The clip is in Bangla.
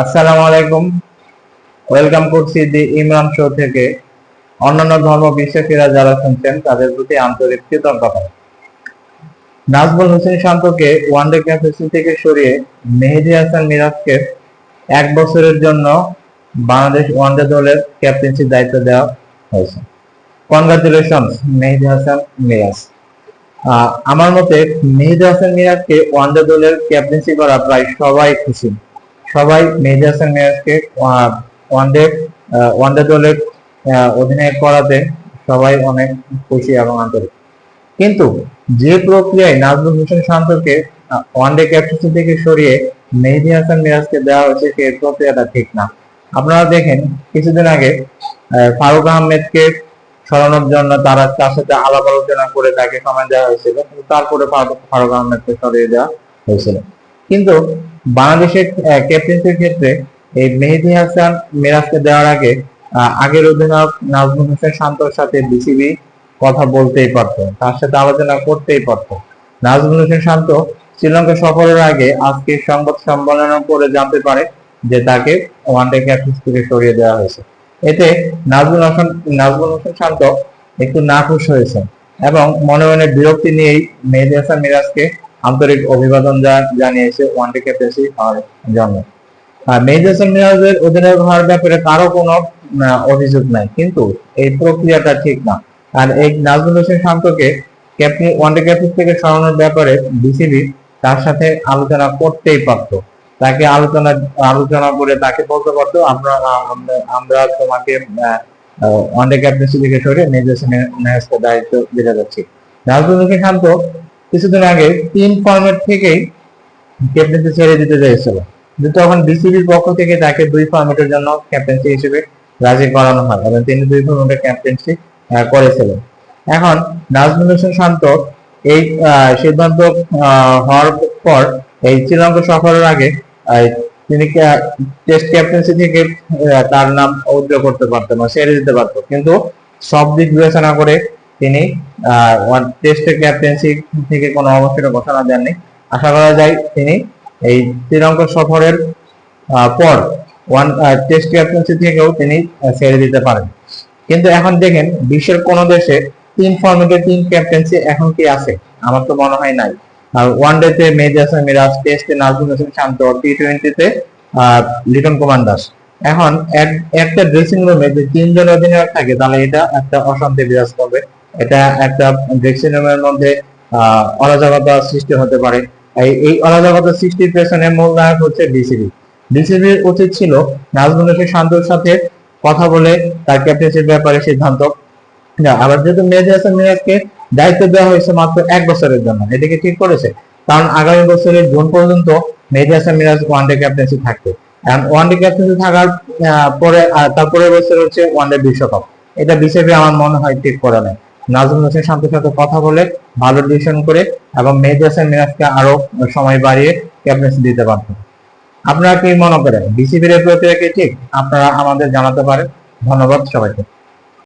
আসসালামু আলাইকুম। ওয়েলকাম করছি দি ইমরান শো থেকে। অন্যান্য ধর্ম বিশ্বাসীরা যারা শুনছেন, তাদের প্রতি আন্তরিক কৃতজ্ঞতা। নাজমুল হোসেন শান্তকে ওয়ানডে ক্যাপ্টেন্সি থেকে সরিয়ে মেহেদি হাসান মিরাজকে এক বছরের জন্য বাংলাদেশ ওয়ানডে দলের ক্যাপ্টেন্সির দায়িত্ব দেওয়া হয়েছে। কনগ্রাচুলেশন মেহেদি হাসান মিরাজ। আমার মতে, মেহেদি হাসান মিরাজকে ওয়ানডে দলের ক্যাপ্টেন্সি করা প্রায় সবাই খুশি। সবাই মেহেদি হাসান মিরাজকে ওয়ানডে ওয়ানডে দলের অধিনায়ক করাতে সবাই অনেক খুশি এবং আন্তরিক। কিন্তু যে প্রক্রিয়ায় নাজমুল হোসেন শান্তকে ওয়ানডে ক্যাপ্টেন্সি থেকে সরিয়ে মেহেদি হাসান মিরাজকে দেওয়া হয়েছে, সেই প্রক্রিয়াটা ঠিক না। আপনারা দেখেন, কিছুদিন আগে ফারুক আহমেদকে সরানোর জন্য তারা তার সাথে আলাপ আলোচনা করে তাকে সময় দেওয়া হয়েছিল তারপরে ফারুক আহমেদকে সরিয়ে দেওয়া হয়েছিল। কিন্তু বাংলাদেশের ক্যাপ্টেন্সির ক্ষেত্রে এই মেহেদি হাসান মিরাজকে দেওয়ার আগে আগের অধিনায়ক নাজমুল হোসেন শান্তর সাথে বিসিবি কথা বলতেই পারতো, তার সাথে আলোচনা করতেই পারতো। নাজমুল হোসেন শান্ত শ্রীলঙ্কা সফরের আগে আজকে সংবাদ সম্মেলন করে জানতে পারে যে তাকে ওয়ানডে ক্যাপ্টেন্সি থেকে সরিয়ে দেওয়া হয়েছে। এতে নাজমুল হাসান, নাজমুল হোসেন শান্ত একটু নাখুশ হয়েছেন এবং মনে মনে বিরক্তি নিয়েই মেহেদি হাসান মিরাজকে আন্তরিক অভিবাদন জানিয়েছে ওয়ানডে ক্যাপ্টেন্সি হওয়ার জন্য মিরাজের অধিনায়ক হওয়ার ব্যাপারে কারও কোনো অভিযোগ নাই। কিন্তু এই প্রক্রিয়াটা ঠিক না। আর এই নাজমুল হোসেন শান্তকে ক্যাপ্টেন, ওয়ানডে থেকে সরানোর ব্যাপারে বিসিবি তার সাথে আলোচনা করতেই পারতো। তাকে আলোচনা আলোচনা করে তাকে বলতে পারতো, আমরা, আমরা- তোমাকে ওয়ানডে ক্যাপ্টেন্সি থেকে সরে মেজর ম্যাচকে দায়িত্ব দিতে যাচ্ছি। নাজমুল হোসেন শান্ত কিছুদিন আগে তিন ফর্মেট থেকেই ক্যাপ্টেন্সি ছেড়ে দিতে কিন্তু তখন বিসিবির পক্ষ থেকে তাকে দুই ফর্মেটের জন্য ক্যাপ্টেন্সি হিসেবে রাজি করানো হয় এবং তিনি দুই ফর্মেটের ক্যাপ্টেন্সি করেছিলেন। এখন নাজমুল হোসেন শান্ত এই সিদ্ধান্ত হওয়ার পর এই শ্রীলঙ্কা সফরের আগে তিনি টেস্ট ক্যাপ্টেন্সি থেকে তার নাম উদ্যোগ করতে পারতেন বা ছেড়ে দিতে পারতো কিন্তু সব দিক বিবেচনা করে তিনি টেস্টের ক্যাপ্টেন্সি থেকে কোনো অবসরের ঘোষণা দেননি আশা করা যায় তিনি এই শ্রীলঙ্কা সফরের পর ওয়ান টেস্ট ক্যাপ্টেন্সি থেকেও তিনি ছেড়ে দিতে পারেন। কিন্তু এখন দেখেন, বিশ্বের কোন দেশে তিন ফর্মেটের তিন ক্যাপ্টেন্সি এখন কি আছে? আমার তো মনে হয় নাই। আর ওয়ান ডে তে হাসান মিরাজ টেস্টে নাজমুল হোসেন শান্ত টি টোয়েন্টিতে লিটন কুমার দাস। এখন এক- একটা ড্রেসিং রুমে যে তিনজন অধিনায়ক থাকে, তাহলে এটা একটা অশান্তি বিরাজ করবে। এটা একটা রুমের মধ্যে অরাজকতা সৃষ্টি হতে পারে। এই- অরাজকতা সৃষ্টির পেছনে মূল নায়ক হচ্ছে বিসিবি বিসিবির উচিত ছিল নাজমুল হোসেন শান্তর সাথে কথা বলে তার ক্যাপ্টেন্সির ব্যাপারে সিদ্ধান্ত। আবার যেহেতু মেহেদি হাসান মিরাজকে দায়িত্ব দেওয়া হয়েছে মাত্র এক বছরের জন্য এটাকে ঠিক করেছে। কারণ আগামী বছরের জুন পর্যন্ত Mehedi Hasan Miraz one day captaincy থাকবে। এখন ওয়ানডে ক্যাপ্টেন্সি থাকার পরে আহ, তারপরের বছর হচ্ছে ওয়ানডে বিশ্বকাপ। এটা বিসিবি আমার মনে হয় ঠিক করে নেয় নাজমুল হোসেন শান্তির সাথে কথা বলে ভালো ডিসিশন করে এবং মেহেদি হাসান মিরাজকে আরও সময় বাড়িয়ে ক্যাপ্টেন্সি দিতে পারত। আপনারা কি মনে করেন? বিসিবির এই প্রক্রিয়া কি ঠিক? আপনারা আমাদের জানাতে পারেন। ধন্যবাদ সবাইকে।